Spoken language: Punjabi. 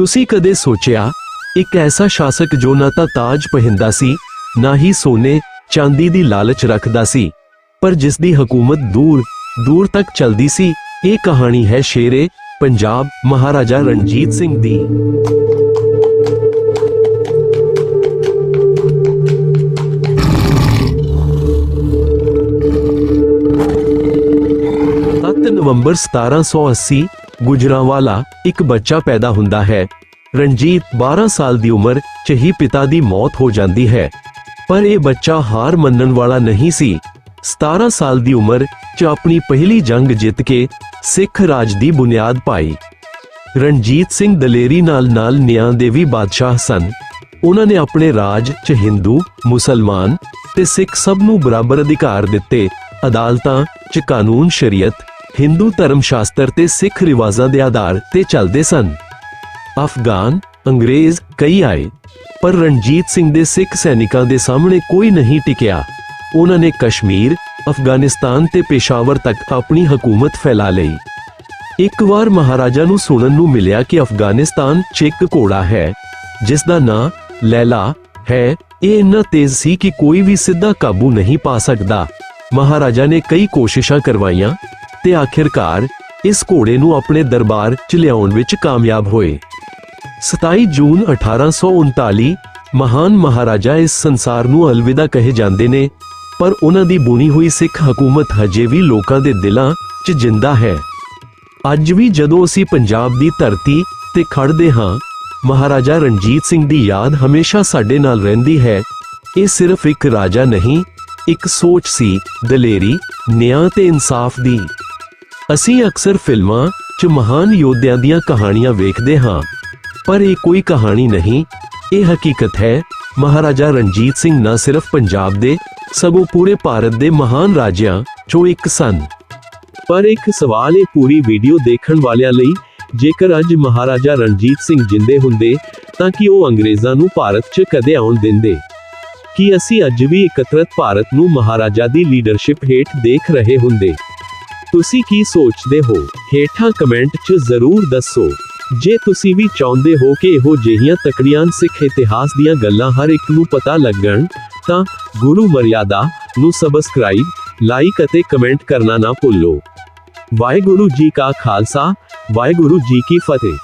ਤੁਸੀਂ ਕਦੇ ਸੋਚਿਆ, ਇੱਕ ਐਸਾ ਸ਼ਾਸਕ ਜੋ ਨਾ ਤਾਂ ਤਾਜ ਪਹਿਨਦਾ ਸੀ, ਨਾ ਹੀ ਸੋਨੇ, ਚਾਂਦੀ ਦੀ ਲਾਲਚ ਰੱਖਦਾ ਸੀ, ਪਰ ਜਿਸ ਦੀ ਹਕੂਮਤ ਦੂਰ ਦੂਰ ਤੱਕ ਚਲਦੀ ਸੀ, ਇਹ ਕਹਾਣੀ ਹੈ ਸ਼ੇਰੇ, ਪੰਜਾਬ, ਮਹਾਰਾਜਾ ਰਣਜੀਤ ਸਿੰਘ ਦੀ। ਸੱਤ ਨਵੰਬਰ 1780 ਗੁਜਰਾਂਵਾਲਾ ਇੱਕ ਬੱਚਾ ਪੈਦਾ ਹੁੰਦਾ ਹੈ। ਰਣਜੀਤ 12 ਸਾਲ ਦੀ ਉਮਰ 'ਚ ਹੀ ਪਿਤਾ ਦੀ ਮੌਤ ਹੋ ਜਾਂਦੀ ਹੈ। ਪਰ ਇਹ ਬੱਚਾ ਹਾਰ ਮੰਨਣ ਵਾਲਾ ਨਹੀਂ ਸੀ। 17 ਸਾਲ ਦੀ ਉਮਰ 'ਚ ਆਪਣੀ ਪਹਿਲੀ ਜੰਗ ਜਿੱਤ ਕੇ ਸਿੱਖ ਰਾਜ ਦੀ ਬੁਨਿਆਦ ਪਾਈ। ਰਣਜੀਤ ਸਿੰਘ ਦਲੇਰੀ ਨਾਲ ਨਾਲ ਨਿਆਂ ਦੇ ਵੀ ਬਾਦਸ਼ਾਹ ਸਨ। ਉਹਨਾਂ ਨੇ ਆਪਣੇ ਰਾਜ 'ਚ ਹਿੰਦੂ, ਮੁਸਲਮਾਨ ਤੇ ਸਿੱਖ ਸਭ ਨੂੰ ਬਰਾਬਰ ਅਧਿਕਾਰ ਦਿੱਤੇ। ਅਦਾਲਤਾਂ 'ਚ ਕਾਨੂੰਨ ਸ਼ਰੀਅਤ ਹਿੰਦੂ ਧਰਮ ਸ਼ਾਸਤਰ ਤੇ ਸਿੱਖ ਰਿਵਾਜ਼ਾਂ ਦੇ ਆਧਾਰ ਤੇ ਚੱਲਦੇ ਸਨ। ਅਫਗਾਨ, ਅੰਗਰੇਜ਼ ਕਈ ਆਏ, ਪਰ ਰਣਜੀਤ ਸਿੰਘ ਦੇ ਸਿੱਖ ਸੈਨਿਕਾਂ ਦੇ ਸਾਹਮਣੇ ਕੋਈ ਨਹੀਂ ਟਿਕਿਆ। ਉਹਨਾਂ ਨੇ ਕਸ਼ਮੀਰ, ਅਫਗਾਨਿਸਤਾਨ ਤੇ ਪੇਸ਼ਾਵਰ ਤੱਕ ਆਪਣੀ ਹਕੂਮਤ ਫੈਲਾ ਲਈ। ਇੱਕ ਵਾਰ ਮਹਾਰਾਜਾ ਨੂੰ ਸੁਣਨ ਨੂੰ ਮਿਲਿਆ ਕਿ ਅਫਗਾਨਿਸਤਾਨ 'ਚ ਇੱਕ ਘੋੜਾ ਹੈ, ਜਿਸ ਦਾ ਨਾਂ ਲੈਲਾ ਹੈ, ਇਹ ਇੰਨਾ ਤੇਜ਼ ਸੀ ਕਿ ਕੋਈ ਵੀ ਸਿੱਧਾ ਕਾਬੂ ਨਹੀਂ ਪਾ ਸਕਦਾ। ਮਹਾਰਾਜਾ ਨੇ ਕਈ ਕੋਸ਼ਿਸ਼ਾਂ ਕਰਵਾਈਆਂ ਤੇ ਆਖਿਰਕਾਰ ਇਸ ਘੋੜੇ ਨੂੰ ਆਪਣੇ ਦਰਬਾਰ 'ਚ ਲਿਆਉਣ ਵਿੱਚ ਕਾਮਯਾਬ ਹੋਏ। 27 ਜੂਨ 1839 ਮਹਾਨ ਮਹਾਰਾਜਾ ਇਸ ਸੰਸਾਰ ਨੂੰ ਅਲਵਿਦਾ ਕਹੇ ਜਾਂਦੇ ਨੇ, ਪਰ ਉਹਨਾਂ ਦੀ ਬੁਣੀ ਹੋਈ ਸਿੱਖ ਹਕੂਮਤ ਹਜੇ ਵੀ ਲੋਕਾਂ ਦੇ ਦਿਲਾਂ 'ਚ ਜਿੰਦਾ ਹੈ। ਅੱਜ ਵੀ ਜਦੋਂ ਅਸੀਂ ਪੰਜਾਬ ਦੀ ਧਰਤੀ ਤੇ ਖੜਦੇ ਹਾਂ, ਮਹਾਰਾਜਾ ਰਣਜੀਤ ਸਿੰਘ ਦੀ ਯਾਦ ਹਮੇਸ਼ਾ ਸਾਡੇ ਨਾਲ ਰਹਿੰਦੀ ਹੈ। ਇਹ ਸਿਰਫ ਇੱਕ ਰਾਜਾ ਨਹੀਂ, ਇੱਕ ਸੋਚ ਸੀ, ਦਲੇਰੀ, ਨਿਆਂ ਤੇ ਇਨਸਾਫ ਦੀ। ਅਸੀਂ ਅਕਸਰ ਫਿਲਮਾਂ 'ਚ ਮਹਾਨ ਯੋਧਿਆਂ ਦੀਆਂ ਕਹਾਣੀਆਂ ਵੇਖਦੇ ਹਾਂ, ਪਰ ਇਹ ਕੋਈ ਕਹਾਣੀ ਨਹੀਂ। ਇਹ ਹਕੀਕਤ ਹੈ, ਮਹਾਰਾਜਾ ਰਣਜੀਤ ਸਿੰਘ ਨਾ ਸਿਰਫ ਪੰਜਾਬ ਦੇ, ਸਗੋਂ ਪੂਰੇ ਭਾਰਤ ਦੇ ਮਹਾਨ ਰਾਜਿਆਂ 'ਚੋਂ ਇੱਕ ਸਨ। ਪਰ ਇੱਕ ਸਵਾਲ ਇਹ ਪੂਰੀ ਵੀਡੀਓ ਦੇਖਣ ਵਾਲਿਆਂ ਲਈ, ਜੇਕਰ ਅੱਜ ਮਹਾਰਾਜਾ ਰਣਜੀਤ ਸਿੰਘ ਜਿੰਦੇ ਹੁੰਦੇ, ਤਾਂ ਕਿ ਉਹ ਅੰਗਰੇਜ਼ਾਂ ਨੂੰ ਭਾਰਤ 'ਚ ਕਦੇ ਆਉਣ ਦਿੰਦੇ? ਕੀ ਅਸੀਂ ਅੱਜ ਵੀ ਇਕੱਤਰਤ ਭਾਰਤ ਨੂੰ ਮਹਾਰਾਜਾ ਦੀ ਲੀਡਰਸ਼ਿਪ ਹੇਠ ਦੇਖ ਰਹੇ ਹੁੰਦੇ? ਤੁਸੀਂ ਕੀ ਸੋਚਦੇ ਹੋ? ਹੇਠਾਂ ਕਮੈਂਟ 'ਚ ਜ਼ਰੂਰ ਦੱਸੋ। ਜੇ ਤੁਸੀਂ ਵੀ ਚਾਹੁੰਦੇ ਹੋ ਕਿ ਇਹੋ ਜਿਹੀਆਂ ਤਕੜੀਆਂ ਸਿੱਖ ਇਤਿਹਾਸ ਦੀਆਂ ਗੱਲਾਂ ਹਰ ਇੱਕ ਨੂੰ ਪਤਾ ਲੱਗਣ, ਤਾਂ ਗੁਰੂ ਮਰਿਆਦਾ ਨੂੰ ਸਬਸਕ੍ਰਾਈਬ ਲਾਈਕ ਅਤੇ ਕਮੈਂਟ ਕਰਨਾ ਨਾ ਭੁੱਲੋ। ਵਾਹਿਗੁਰੂ ਜੀ ਕਾ ਖਾਲਸਾ, ਵਾਹਿਗੁਰੂ ਜੀ ਕੀ ਫਤਿਹ।